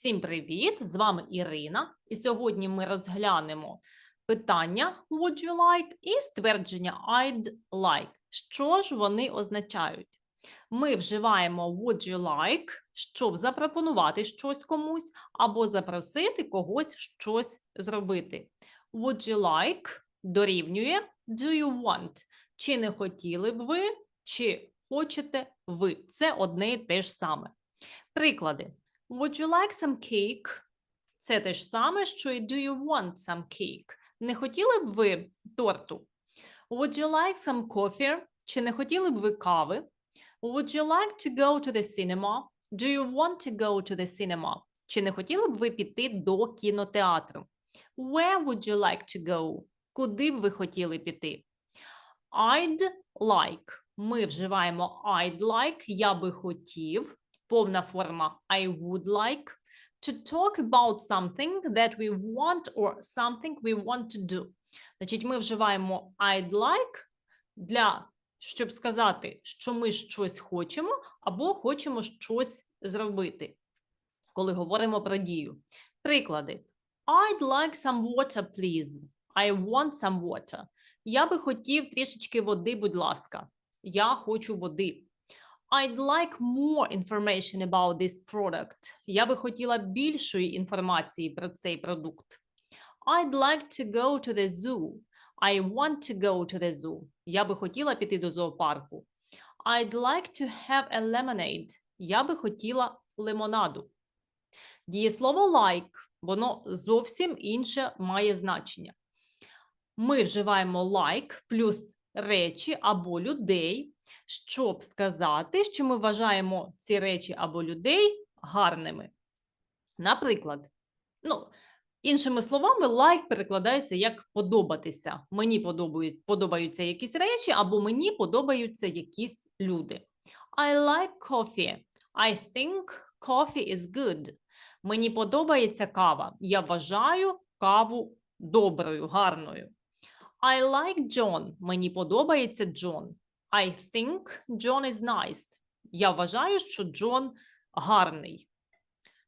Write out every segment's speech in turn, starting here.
Всім привіт! З вами Ірина, і сьогодні ми розглянемо питання Would you like і ствердження I'd like. Що ж вони означають? Ми вживаємо would you like, щоб запропонувати щось комусь або запросити когось щось зробити. Would you like дорівнює do you want. Чи не хотіли б ви, чи хочете ви. Це одне і те ж саме. Приклади. Would you like some cake? Це те ж саме, що і do you want some cake? Не хотіли б ви торту? Would you like some coffee? Чи не хотіли б ви кави? Would you like to go to the cinema? Do you want to go to the cinema? Чи не хотіли б ви піти до кінотеатру? Where would you like to go? Куди б ви хотіли піти? I'd like. Ми вживаємо I'd like, я би хотів. Повна форма I would like to talk about something that we want or something we want to do. Значить, ми вживаємо I'd like для, щоб сказати, що ми щось хочемо або хочемо щось зробити, коли говоримо про дію. Приклади. I'd like some water, please. I want some water. Я би хотів трішечки води, будь ласка. Я хочу води. I'd like more information about this product. Я би хотіла більшої інформації про цей продукт. I'd like to go to the zoo. I want to go to the zoo. Я би хотіла піти до зоопарку. I'd like to have a lemonade. Я би хотіла лимонаду. Дієслово like, воно зовсім інше має значення. Ми вживаємо like плюс речі або людей, щоб сказати, що ми вважаємо ці речі або людей гарними. Наприклад, ну, іншими словами, like перекладається як подобатися. Мені подобають, подобаються якісь речі, або мені подобаються якісь люди. I like coffee. I think coffee is good. Мені подобається кава. Я вважаю каву доброю, гарною. I like John. Мені подобається Джон. I think John is nice. Я вважаю, що Джон гарний.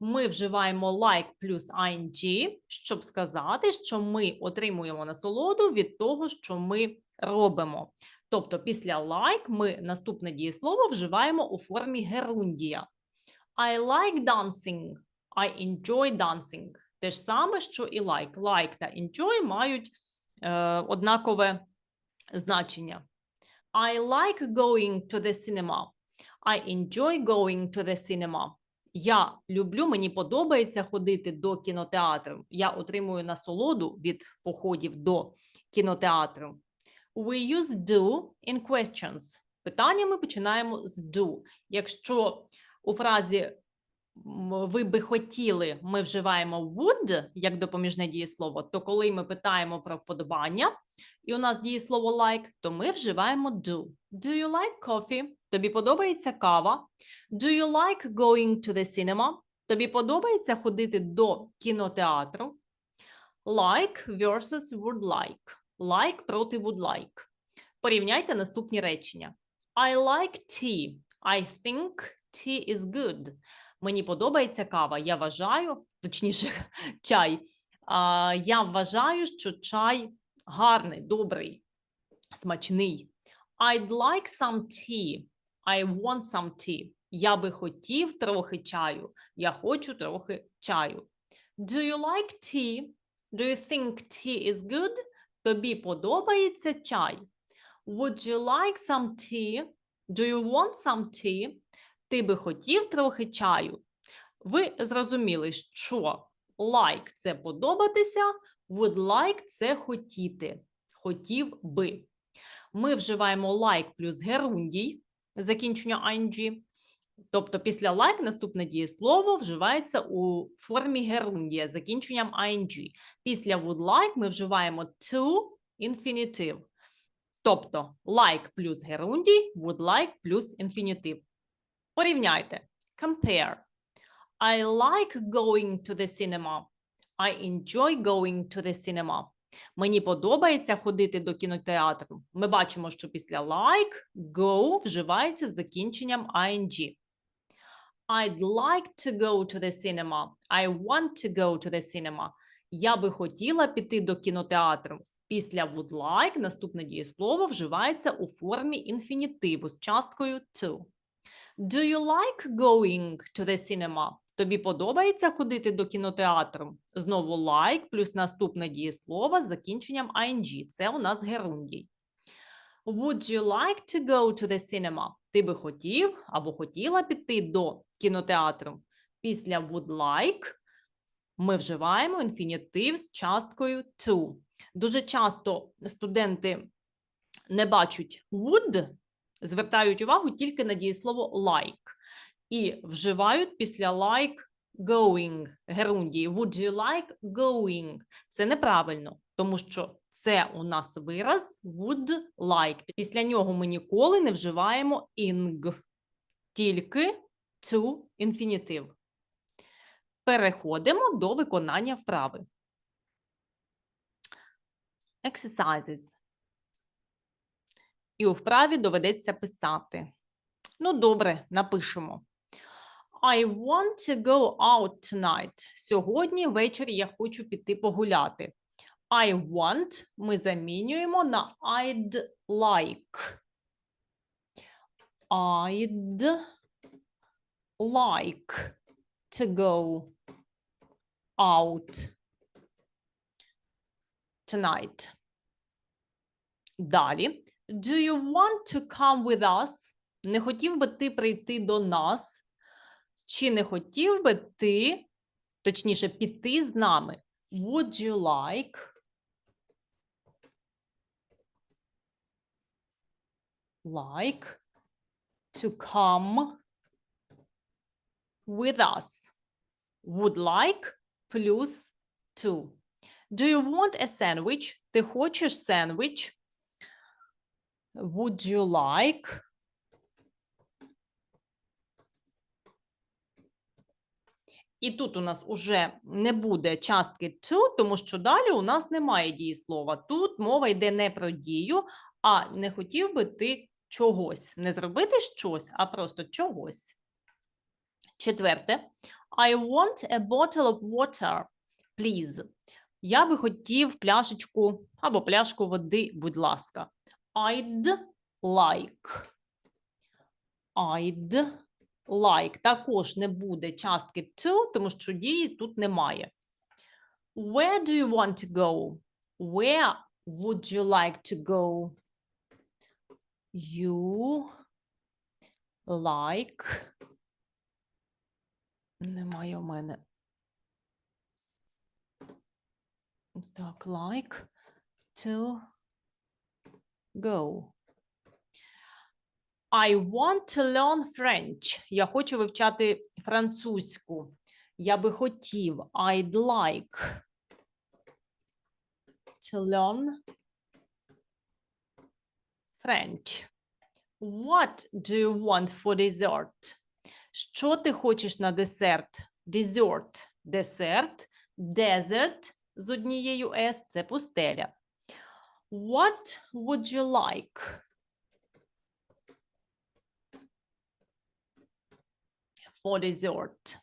Ми вживаємо like плюс ing, щоб сказати, що ми отримуємо насолоду від того, що ми робимо. Тобто, після like ми наступне дієслово вживаємо у формі герундія. I like dancing. I enjoy dancing. Те ж саме, що і like. Like та enjoy мають однакове значення. I like going to the cinema. I enjoy going to the cinema. Я люблю, мені подобається ходити до кінотеатру. Я отримую насолоду від походів до кінотеатру. We use do in questions. Питання ми починаємо з do. Якщо у фразі ви би хотіли, ми вживаємо would як допоміжне дієслово, то коли ми питаємо про вподобання, і у нас дієслово like, то ми вживаємо do. Do you like coffee? Тобі подобається кава? Do you like going to the cinema? Тобі подобається ходити до кінотеатру? Like versus would like. Like проти would like. Порівняйте наступні речення. I like tea. I think tea is good. Мені подобається кава. Я вважаю, точніше, чай. А, я вважаю, що чай гарний, добрий, смачний. I'd like some tea. I want some tea. Я би хотів трохи чаю. Я хочу трохи чаю. Do you like tea? Do you think tea is good? Тобі подобається чай? Would you like some tea? Do you want some tea? Ти би хотів трохи чаю? Ви зрозуміли, що like – це подобатися, would like – це хотіти. Хотів би. Ми вживаємо like плюс герундій, закінчення ing. Тобто після like наступне дієслово вживається у формі герундія закінченням ing. Після would like ми вживаємо to інфінітив. Тобто like плюс герундій, would like плюс інфінітив. Порівняйте. Compare. I like going to the cinema. I enjoy going to the cinema. Мені подобається ходити до кінотеатру. Ми бачимо, що після like go вживається з закінченням ing. I'd like to go to the cinema. I want to go to the cinema. Я би хотіла піти до кінотеатру. Після would like наступне дієслово вживається у формі інфінітиву з часткою to. Do you like going to the cinema? Тобі подобається ходити до кінотеатру? Знову like плюс наступне дієслово з закінченням ing. Це у нас герундій. Would you like to go to the cinema? Ти би хотів або хотіла піти до кінотеатру? Після would like ми вживаємо інфінітив з часткою to. Дуже часто студенти не бачать would, звертають увагу тільки на дієслово like і вживають після like going герундії. Would you like going? Це неправильно, тому що це у нас вираз would like. Після нього ми ніколи не вживаємо ing, тільки to інфінітив. Переходимо до виконання вправи. Exercises. І у вправі доведеться писати. Ну, добре, напишемо. I want to go out tonight. Сьогодні ввечері я хочу піти погуляти. I want ми замінюємо на I'd like. I'd like to go out tonight. Далі. Do you want to come with us? Не хотів би ти прийти до нас? Чи не хотів би ти, точніше, піти з нами? Would you like like to come with us? Would like плюс to. Do you want a sandwich? Ти хочеш сендвіч? Would you like І тут у нас уже не буде частки to, тому що далі у нас немає дієслова. Тут мова йде не про дію, а не хотів би ти чогось. Не зробити щось, а просто чогось. Четверте. I want a bottle of water, please. Я би хотів пляшечку або пляшку води, будь ласка. I'd like. I'd like. Також не буде частки to, тому що дії тут немає. Where do you want to go? Where would you like to go? You like. Немає у мене. Так, like to go. I want to learn French. Я хочу вивчати французьку. Я би хотів. I'd like to learn French. What do you want for dessert? Що ти хочеш на десерт? Dessert – десерт. Desert з однією S – це пустеля. What would you like? For dessert.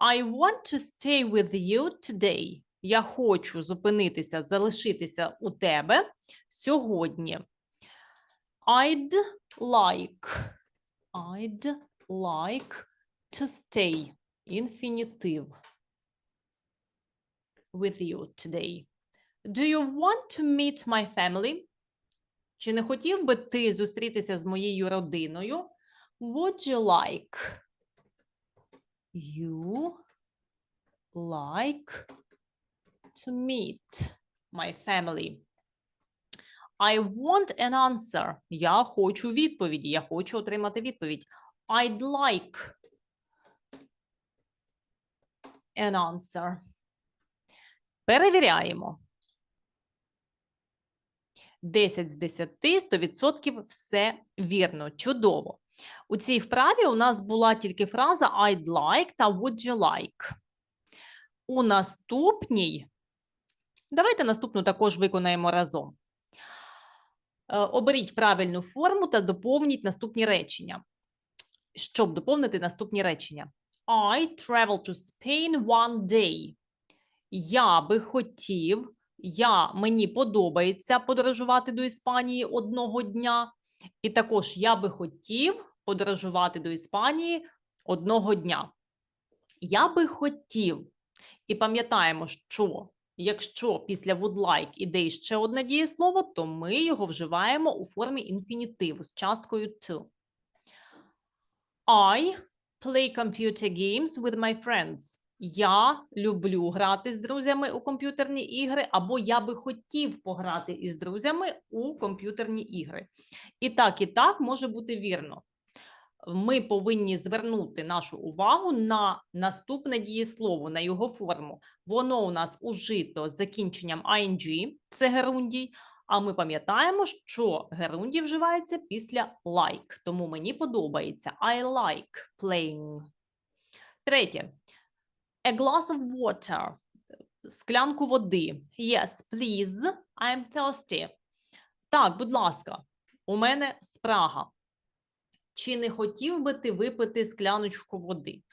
I want to stay with you today. Я хочу зупинитися, залишитися у тебе сьогодні. I'd like. I'd like to stay. Інфінітив. With you today. Do you want to meet my family? Чи не хотів би ти зустрітися з моєю родиною? Would you like? You like to meet my family? I want an answer. Я хочу відповіді. Я хочу отримати відповідь. I'd like an answer. Перевіряємо. 10 з 10, 100% все вірно. Чудово. У цій вправі у нас була тільки фраза I'd like та would you like. У наступній, давайте наступну також виконаємо разом. Е, Оберіть правильну форму та доповніть наступні речення. щоб доповнити наступні речення. I travel to Spain one day. Я би хотів, я, мені подобається подорожувати до Іспанії одного дня. І також я би хотів подорожувати до Іспанії одного дня. Я би хотів. І пам'ятаємо, що якщо після would like іде ще одне дієслово, то ми його вживаємо у формі інфінітиву з часткою to. I play computer games with my friends. Я люблю грати з друзями у комп'ютерні ігри, або я би хотів пограти із друзями у комп'ютерні ігри. І так, і так може бути вірно. Ми повинні звернути нашу увагу на наступне дієслово, на його форму. Воно у нас ужито з закінченням ing, це герундій. А ми пам'ятаємо, що герундій вживається після like. Тому мені подобається. I like playing. Третє. A glass of water. Склянку води. Yes, please. I'm thirsty. Так, будь ласка, у мене спрага. Чи не хотів би ти випити скляночку води?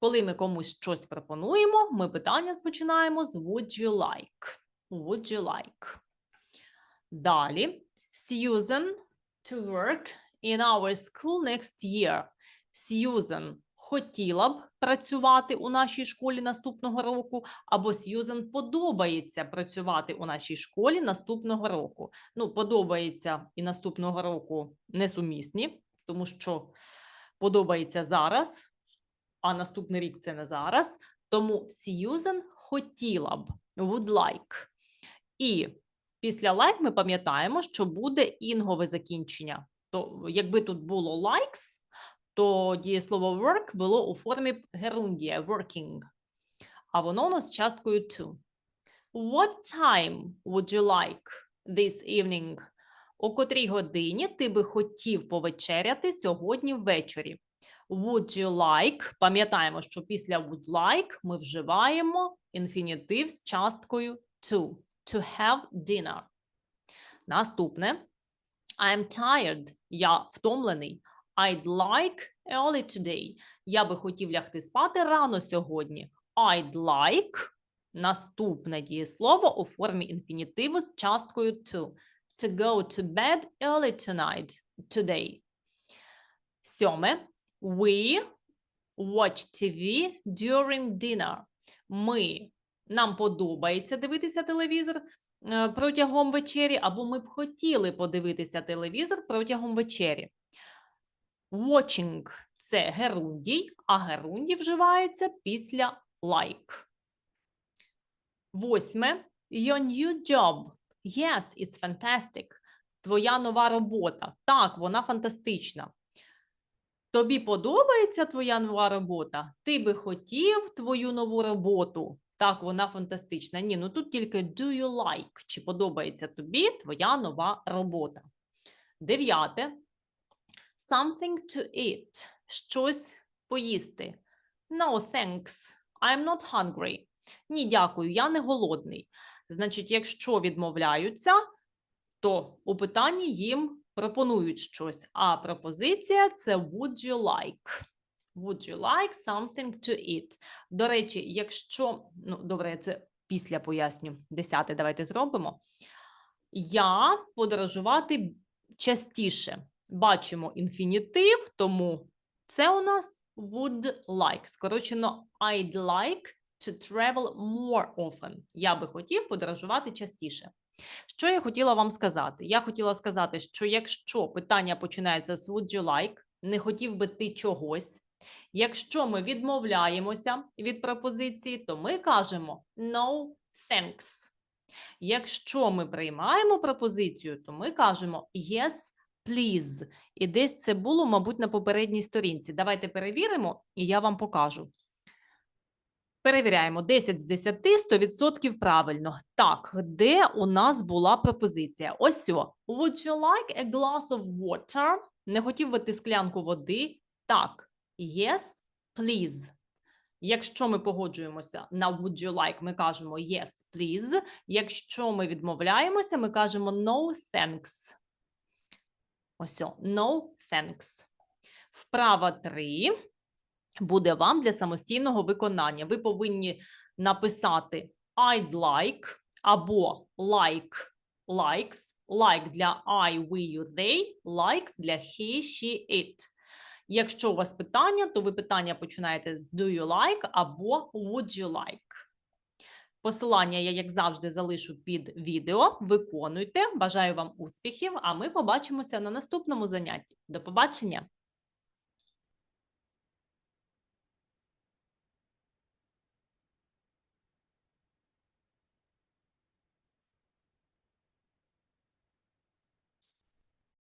Коли ми комусь щось пропонуємо, ми питання починаємо з would you like? Would you like? Далі. Susan to work in our school next year. Susan хотіла б працювати у нашій школі наступного року, або Сьюзен подобається працювати у нашій школі наступного року. Ну, подобається і наступного року несумісні, тому що подобається зараз, а наступний рік це не зараз. Тому Сьюзен хотіла б, would like. І після like ми пам'ятаємо, що буде інгове закінчення. То якби тут було likes, то дієслово work було у формі герундія working, а воно у нас часткою to. What time would you like this evening? О котрій годині ти би хотів повечеряти сьогодні ввечері? Would you like? Пам'ятаємо, що після would like ми вживаємо інфінітив з часткою to. To have dinner. Наступне. I'm tired. Я втомлений. I'd like early today. Я би хотів лягти спати рано сьогодні. I'd like наступне дієслово у формі інфінітиву з часткою to. To go to bed early tonight. Today. Сьоме. We watch TV during dinner. Ми нам подобається дивитися телевізор е, протягом вечері, або ми б хотіли подивитися телевізор протягом вечері. Watching – це герундій, а герундій вживається після like. Восьме. Your new job. Yes, it's fantastic. Твоя нова робота. Так, вона фантастична. Тобі подобається твоя нова робота? Ти би хотів твою нову роботу? Так, вона фантастична. Ні, ну тут тільки do you like, чи подобається тобі твоя нова робота. Дев'яте. Something to eat. Щось поїсти. No, thanks. I'm not hungry. Ні, дякую, я не голодний. Значить, якщо відмовляються, то у питанні їм пропонують щось. А пропозиція це would you like. Would you like something to eat? До речі, якщо, ну, добре, це після поясню. Десяте, давайте зробимо. Я подорожувати частіше. Бачимо інфінітив, тому це у нас would like. Скорочено I'd like to travel more often. Я би хотів подорожувати частіше. Що я хотіла вам сказати? Я хотіла сказати, що якщо питання починається з would you like, не хотів би ти чогось. Якщо ми відмовляємося від пропозиції, то ми кажемо no thanks. Якщо ми приймаємо пропозицію, то ми кажемо yes please. І десь це було, мабуть, на попередній сторінці. Давайте перевіримо, і я вам покажу. Перевіряємо 10 з 10, 100% правильно. Так, де у нас була пропозиція? Ось о. Would you like a glass of water? Не хотів би ти склянку води? Так. Yes, please. Якщо ми погоджуємося на would you like, ми кажемо yes, please. Якщо ми відмовляємося, ми кажемо no, thanks. Ось, о, no, thanks. Вправа 3 буде вам для самостійного виконання. Ви повинні написати I'd like або like, likes, like для I, we, you, they, likes для he, she, it. Якщо у вас питання, то ви питання починаєте з do you like або would you like. Посилання я, як завжди, залишу під відео. Виконуйте. Бажаю вам успіхів, а ми побачимося на наступному занятті. До побачення!